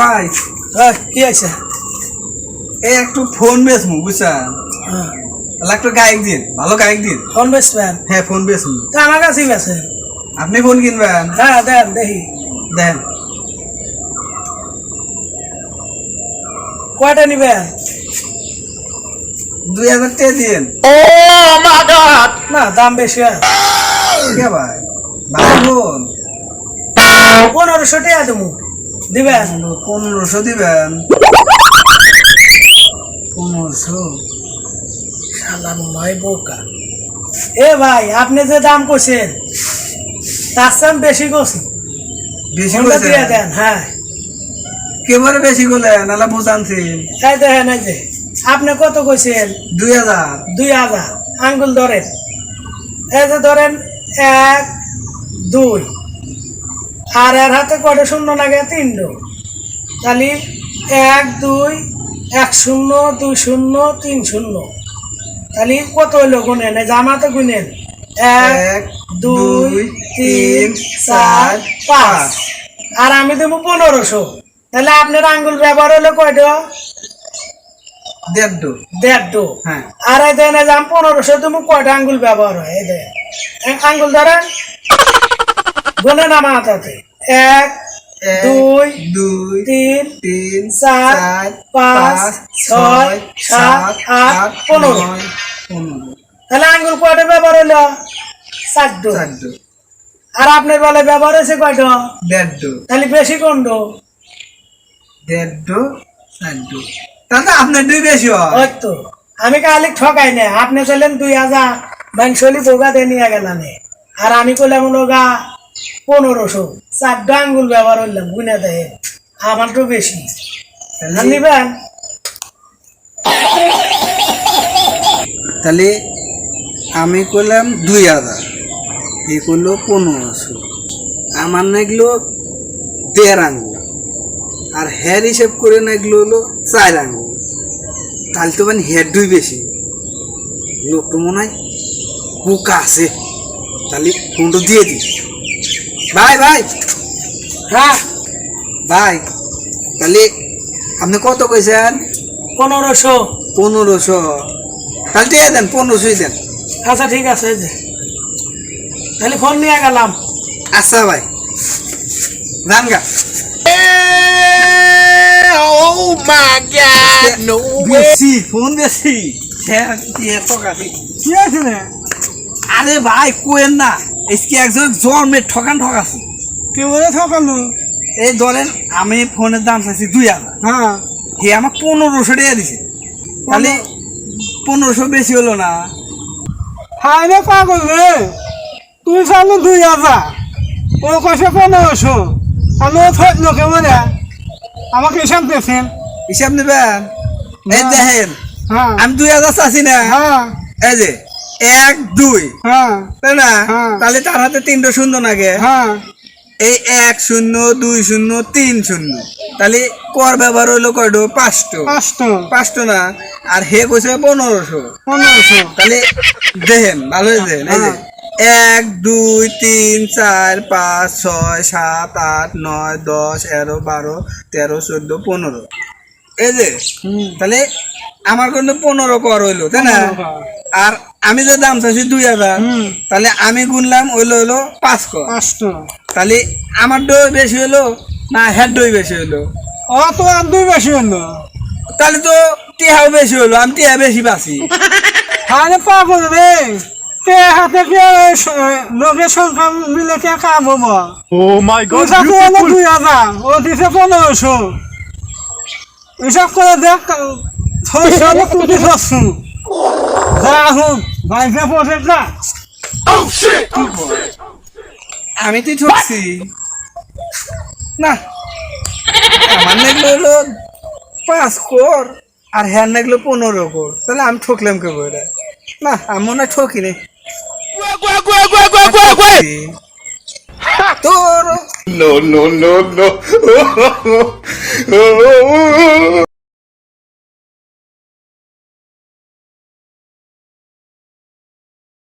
ভাই? কি আছে এই একটু ফোন বেচমু বুঝছেন হ্যাঁ। একটু গায়ক দিন ভালো গায়ক দিন। ফোন বেচবেন? হ্যাঁ ফোন বেচমু। তা আমার কাছেই বেছে আপনি ফোন কিনবেন? হ্যাঁ দেন দেখি। দেন। কয়টা নিবেন? দুই হাজার টাকা দিন না দাম বেশি আছে কে ভাই? ভাই ফোন পনেরোশো টাকা দেবো। দিবেন? পনেরোশো দিবেন। পনেরোশো? শালা নয় বোকা। এ ভাই আপনি যে দাম করছেন তার আমি বেশি করছি বেশি দিয়ে দেন হ্যাঁ। কেবারে বেশি করলেন নালা বুঝানছি। এই দেখেন এই যে আপনি কত কইছেন? দুই হাজার। দুই হাজার। আঙ্গুল ধরেন। এই যে ধরেন এক দুই। আর এর হাতে কয়টা শূন্য লাগে? তিনটো। তাহলে এক দুই এক শূন্য দুই শূন্য তিন শূন্য। তাহলে কত হইল গুনেন জামাতে গুনেন এক দুই তিন চার পাঁচ। আর আমি দেবো পনেরোশো। তাহলে আপনার আঙ্গুল ব্যবহার হলো কয়টা? দেড় দু দেড়টো হ্যাঁ। আর এই দেন এই যে আমি পনেরোশো তুমি কয়টা আঙ্গুল ব্যবহার হয়? এই দেন। আঙ্গুল ধরেন। গুনে নামা হাতাতে এক দুই দুই তিন তিন চার পাঁচ ছয় সাত আট পনেরো। তাহলে আঙ্গুল কয়টা ব্যবহার হলো চারটো। আর আপনার বলে ব্যবহার হয়েছে কয়টা? দেড় দু তাহলে বেশি কোনটো? দেড় দু চার দু তাহলে আপনার দুই বেশি হয়। তো। আমি কালি ঠকাই না। আপনি চলেন দুই হাজার। বাংশলি বোগা দিয়ে নিয়ে গেলাম। আর আমি করলাম হলো গা পনেরোশো। চারটা আঙ্গুল ব্যবহার করলাম গুনে দেয়। আমার তো বেশি। নিবেন? তাহলে আমি করলাম দুই হাজার। এ করল পনেরোশো। আমার নাগলো দেড় আঙ্গুল। আর হেয়ার হিসেব করে নাগলো হলো চার আঙ্গুল। তাহলে তো মানে হেয়ার দুই বেশি। লোক তো মনে হয় বোকা আছে। তাহলে ফোনটা দিয়ে দি। ভাই ভাই। হ্যাঁ। ভাই তাহলে আপনি কত কইছেন? পনেরোশো। পনেরোশো। তাহলে দিয়ে দেন পনেরোশোই দেন। আচ্ছা ঠিক আছে তাহলে ফোন নিয়ে গেলাম। আচ্ছা ভাই। গান গা। Oh my god, no হ্যাঁ ঠকাছি কি আছে না? আরে ভাই কোয়েন না। এসকে একজন জন্মের ঠকান ঠকাছি। কে বলে ঠকালো? এই ধরেন আমি ফোনের দাম চাইছি দুই হাজার। হ্যাঁ। হে আমার পনেরোশো টাকা দিছে। তাহলে পনেরোশো বেশি হলো না। হাই রে পাগল রে। তুই চালো দুই হাজার। ও কইছে পনেরোশো। আমি থাকল কেমন? আমাকে হিসাব দিয়েছেন। হিসাব নেবেন? এই। দেখেন হ্যাঁ। আমি দুই হাজার চাচ্ছি না। হ্যাঁ। এই যে এক দুই। হ্যাঁ। তাই না? হ্যাঁ। তাহলে তার হাতে তিনটা শূন্য নাগে হ্যাঁ। এই এক শূন্য দুই শূন্য তিন শূন্য। তাহলে কর ব্যবহার হইল কয়টো? পাঁচটো। পাঁচটো। পাঁচটো না? আর হে কইছে পনেরোশো। পনেরোশো। তাহলে দেখেন ভালো হয়েছে? এই যে এক দুই তিন চার পাঁচ ছয় সাত আট নয় দশ এগারো বারো তেরো চোদ্দ পনেরো। এই যে হুম। তাহলে আমার কিন্তু পনেরো কর হইল তাই না? আর আমি যে দাম চাইছি দুই হাজার তাহলে আমি গুনলাম হইল হইল পাঁচ কর পাঁচটো তাহলে আমার দই বেশি হলো না হেড দই বেশি হলো? ও তো আর দুই বেশি হলো? তাহলে তো টিহাও বেশি হলো আমি টিহা বেশি বাঁচি। হাই রে পাগল রে। হাতে কে লোকের সংখ্যা মিলে কে কাম হব? Oh হলো দুই হাজার ও দিছে পনেরোশো। হিসাব করে দেখ ছয়শো হলো কোটি ছশো যা হোক। বাইকে পড়ে না আমি তো ঠকছি না। আমার লাগল হলো পাঁচ কর আর হ্যার লাগল পনেরো কর। তাহলে আমি ঠকলাম কে বলে না আমি মনে হয় ঠকি নি তোর no, no, no, no.